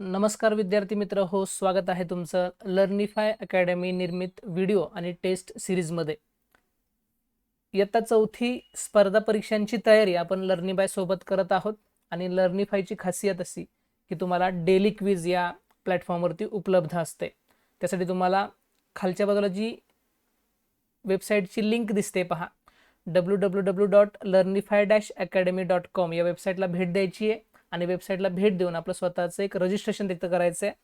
नमस्कार विद्यार्थी मित्र हो स्वागत आहे तुमचं लर्निफाय अकॅडमी निर्मित व्हिडिओ आणि टेस्ट सिरीजमध्ये. इयत्ता चौथी स्पर्धा परीक्षांची तयारी आपण लर्निफाय सोबत करत आहोत आणि लर्निफायची खासियत अशी की तुम्हाला डेली क्विज या प्लॅटफॉर्मवरती उपलब्ध असते. त्यासाठी तुम्हाला खालच्या बाजूला जी वेबसाईटची लिंक दिसते पहा W W W dot Learnify dash academy dot com या वेबसाईटला भेट द्यायची आहे. आणि वेबसाईटला भेट देऊन आपलं स्वतःचं एक रजिस्ट्रेशन तिथं करायचं आहे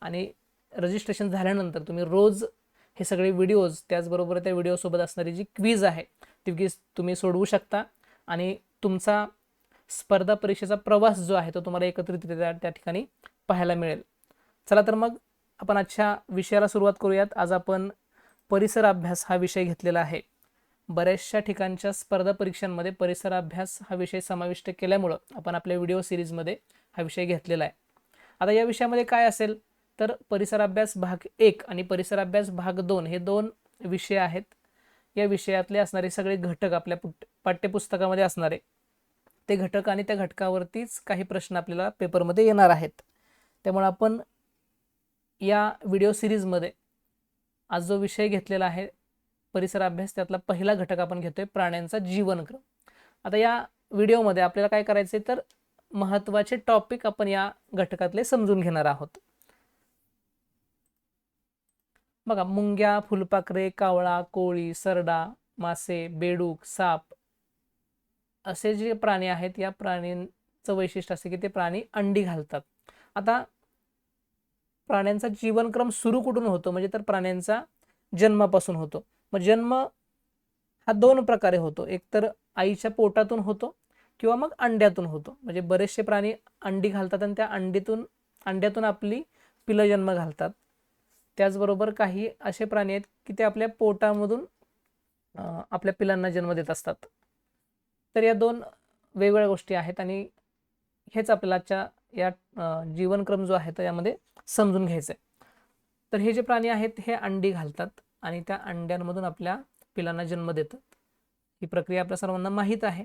आणि रजिस्ट्रेशन झाल्यानंतर तुम्ही रोज हे सगळे व्हिडिओज त्याचबरोबर त्या व्हिडिओसोबत असणारी जी क्वीज आहे ती क्वीज तुम्ही सोडवू शकता. आणि तुमचा स्पर्धा परीक्षेचा प्रवास जो आहे तो तुम्हाला एकत्रितरित्या त्या ठिकाणी पाहायला मिळेल. चला तर मग आपण आजच्या विषयाला सुरुवात करूयात. आज आपण परिसर अभ्यास हा विषय घेतलेला आहे. बऱ्याचशा ठिकाणच्या स्पर्धा परीक्षांमध्ये परिसर अभ्यास हा विषय समाविष्ट केल्यामुळं आपण आपल्या व्हिडिओ सिरीजमध्ये हा विषय घेतलेला आहे. आता या विषयामध्ये काय असेल? तर परिसर अभ्यास भाग एक आणि परिसर अभ्यास भाग दोन हे दोन विषय आहेत. या विषयातले असणारे सगळे घटक आपल्या पुट पाठ्यपुस्तकामध्ये असणारे. ते घटक आणि त्या घटकावरतीच काही प्रश्न आपल्याला पेपरमध्ये येणार आहेत. त्यामुळे आपण या व्हिडिओ सिरीजमध्ये आज जो विषय घेतलेला आहे परिसर अभ्यास त्यातला पहिला घटक आपण घेतोय प्राण्यांचा जीवनक्रम. आता या व्हिडिओमध्ये आपल्याला काय करायचे तर महत्त्वाचे टॉपिक आपण या घटकातले समजून घेणार आहोत. बघा मुंग्या फुलपाखरे कावळा कोळी सरडा मासे बेडूक साप असे जे प्राणी आहेत या प्राणींचं वैशिष्ट्य असे की ते प्राणी अंडी घालतात. आता प्राण्यांचा जीवनक्रम सुरू कुठून होतो? म्हणजे तर प्राण्यांचा जन्मापासून होतो. मग जन्म हा दोन प्रकारे होतो. एक तर आईच्या पोटातून होतो किंवा मग अंड्यातून होतो. म्हणजे बरेचसे प्राणी अंडी घालतात आणि त्या अंडीतून अंड्यातून आपली पिलं जन्म घालतात. त्याचबरोबर काही असे प्राणी आहेत की ते आपल्या पोटामधून आपल्या पिलांना जन्म देत असतात. तर या दोन वेगवेगळ्या गोष्टी आहेत आणि हेच आपल्याच्या या जीवनक्रम जो आहे तर यामध्ये समजून घ्यायचं आहे तर हे जे प्राणी आहेत हे अंडी घालतात. आणि त्या अंड्यांमधून आपल्या पिलांना जन्म देतात. ही प्रक्रिया आपल्या सर्वांना माहीत आहे.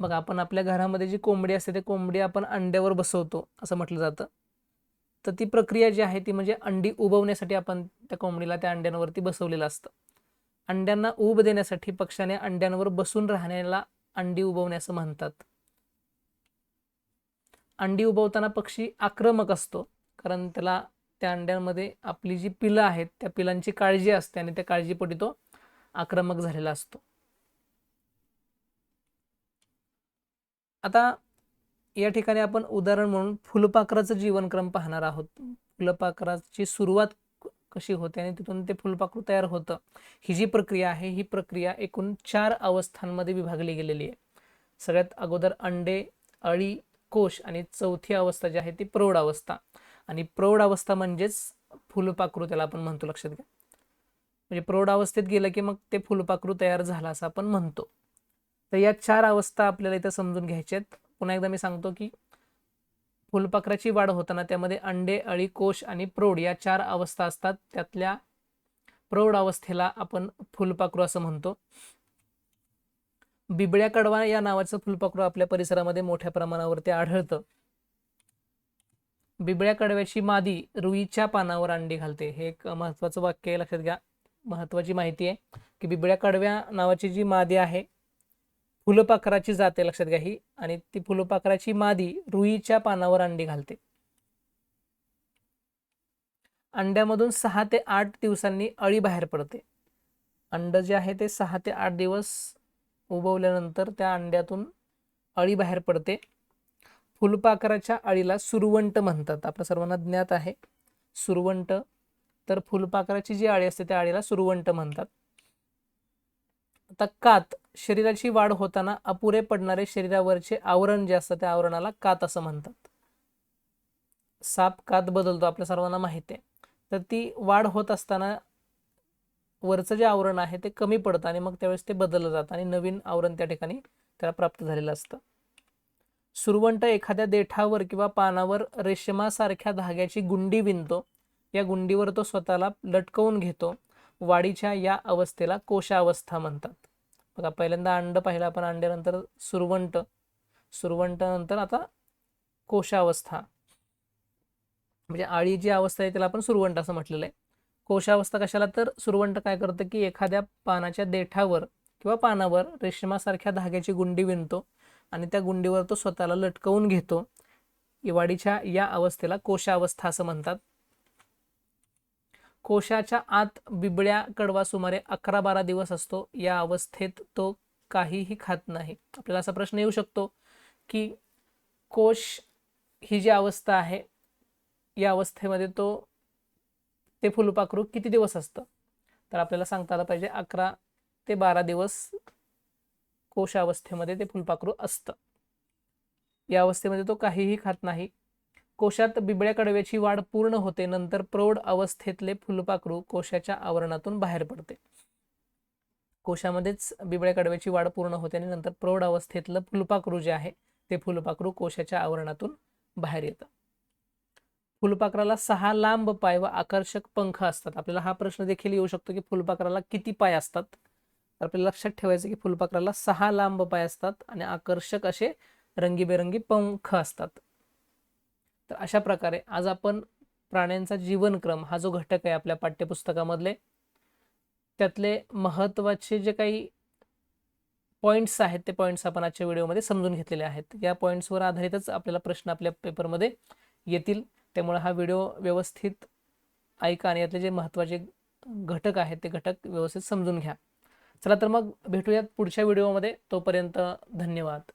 मग आपण आपल्या घरामध्ये जी कोंबडी असते ते कोंबडी आपण अंड्यावर बसवतो असं म्हटलं जातं. तर ती प्रक्रिया जी आहे ती म्हणजे अंडी उबवण्यासाठी आपण त्या कोंबडीला त्या अंड्यांवरती बसवलेलं असतं. अंड्यांना उब देण्यासाठी पक्षाने अंड्यांवर बसून राहण्याला अंडी उबवणे असं म्हणतात. अंडी उबवताना पक्षी आक्रमक असतो कारण त्याला त्या अंड्यांमध्ये आपली जी पिलं आहेत त्या पिलांची काळजी असते आणि त्या काळजीपोटी तो आक्रमक झालेला असतो. आता या ठिकाणी आपण उदाहरण म्हणून फुलपाखराचं जीवनक्रम पाहणार आहोत. फुलपाखराची सुरुवात कशी होते आणि तिथून ते फुलपाखरू तयार होतं. ही जी प्रक्रिया आहे ही प्रक्रिया एकूण चार अवस्थांमध्ये विभागली गेलेली आहे. सगळ्यात अगोदर अंडे अळी कोश आणि चौथी अवस्था जी आहे ती प्रौढ अवस्था. आणि प्रौढ अवस्था म्हणजेच फुलपाखरू त्याला आपण म्हणतो लक्षात घ्या. म्हणजे प्रौढ अवस्थेत गेलं की मग ते फुलपाखरू तयार झाला असं आपण म्हणतो. तर या चार अवस्था आपल्याला इथं समजून घ्यायच्या आहेत. पुन्हा एकदा मी सांगतो की फुलपाखराची वाढ होताना त्यामध्ये अंडे अळी कोश आणि प्रौढ या चार अवस्था असतात. त्यातल्या प्रौढ अवस्थेला आपण फुलपाखरू असं म्हणतो. बिबळ्या कडवा या नावाचं फुलपाखरू आपल्या परिसरामध्ये मोठ्या प्रमाणावरती आढळतं. बिबळ्या कडव्याची मादी रुईच्या पानावर अंडी घालते. हे एक महत्वाचं वाक्य आहे लक्षात घ्या. महत्वाची माहिती आहे की बिबळ्या कडव्या नावाची जी मादी आहे फुलपाखराची जाते लक्षात घ्या ही. आणि ती फुलपाखराची मादी रुईच्या पानावर अंडी घालते. अंड्यामधून सहा ते आठ दिवसांनी अळी बाहेर पडते. अंड जे आहे ते सहा ते आठ दिवस उबवल्यानंतर त्या अंड्यातून अळी बाहेर पडते. फुलपाखराच्या अळीला सुरवंट म्हणतात. आपल्या सर्वांना ज्ञात आहे. सुरवंट तर फुलपाखराची जी अळी असते त्या अळीला सुरवंट म्हणतात. आता कात शरीराची वाढ होताना अपुरे पडणारे शरीरावरचे आवरण जे असतं त्या आवरणाला कात असं म्हणतात. साप कात बदलतो आपल्या सर्वांना माहिती आहे. तर ती वाढ होत असताना वरचं जे आवरण आहे ते कमी पडतं आणि मग त्यावेळेस ते बदललं जातं आणि नवीन आवरण त्या ठिकाणी त्याला प्राप्त झालेलं असतं. सुरवंट एखाद्या देठावर किंवा पानावर रेशमासारख्या धाग्याची गुंडी विणतो. या गुंडीवर तो स्वतःला लटकवून घेतो. वाढीच्या या अवस्थेला कोशावस्था म्हणतात. बघा पहिल्यांदा अंड पाहिलं आपण अंड्यानंतर सुरवंट. सुरवंट नंतर आता कोशावस्था. म्हणजे आळी जी अवस्था आहे त्याला आपण सुरवंट असं म्हटलेलं आहे. कोशावस्था कशाला? तर सुरवंट काय करतं की एखाद्या पानाच्या देठावर किंवा पानावर रेशमासारख्या धाग्याची गुंडी विणतो. आणि त्या गुंडीवर तो स्वतःला लटकवून घेतो. इवाडीच्या या अवस्थेला कोशावस्था असं म्हणतात. कोशाच्या आत बिबळ्या कडवा सुमारे अकरा बारा दिवस असतो. या अवस्थेत तो काहीही खात नाही. आपल्याला असा प्रश्न येऊ शकतो की कोश ही जी अवस्था आहे या अवस्थेमध्ये तो ते फुलपाखरू किती दिवस असतं? तर आपल्याला सांगता आलं पाहिजे अकरा ते बारा दिवस कोश अवस्थेमध्ये ते फुलपाखरू असतं. या अवस्थेमध्ये तो काहीही खात नाही. कोशात बिबळ्या कडव्याची वाढ पूर्ण होते नंतर प्रौढ अवस्थेतले फुलपाखरू कोशाच्या आवरणातून बाहेर पडते. कोशामध्येच बिबळ्या कडव्याची वाढ पूर्ण होते आणि नंतर प्रौढ अवस्थेतलं फुलपाखरू जे आहे ते फुलपाखरू कोशाच्या आवरणातून बाहेर येतं. फुलपाखराला सहा लांब पाय व आकर्षक पंख असतात. आपल्याला हा प्रश्न देखील येऊ शकतो की फुलपाखराला किती पाय असतात? तर आपल्याला लक्षात ठेवायचं की फुलपाखराला सहा लांब पाय असतात आणि आकर्षक असे रंगीबेरंगी पंख असतात. तर अशा प्रकारे आज आपण प्राण्यांचा जीवनक्रम हा जो घटक आहे आपल्या पाठ्यपुस्तकामधले त्यातले महत्त्वाचे जे काही पॉईंट्स आहेत ते पॉईंट्स आपण आजच्या व्हिडिओमध्ये समजून घेतलेले आहेत. या पॉईंट्सवर आधारितच आपल्याला प्रश्न आपल्या पेपरमध्ये येतील. त्यामुळे हा व्हिडिओ व्यवस्थित ऐका आणि यातले जे महत्त्वाचे घटक आहेत ते घटक व्यवस्थित समजून घ्या. चला तर मग भेटूयात पुढच्या व्हिडिओमध्ये. तोपर्यंत धन्यवाद.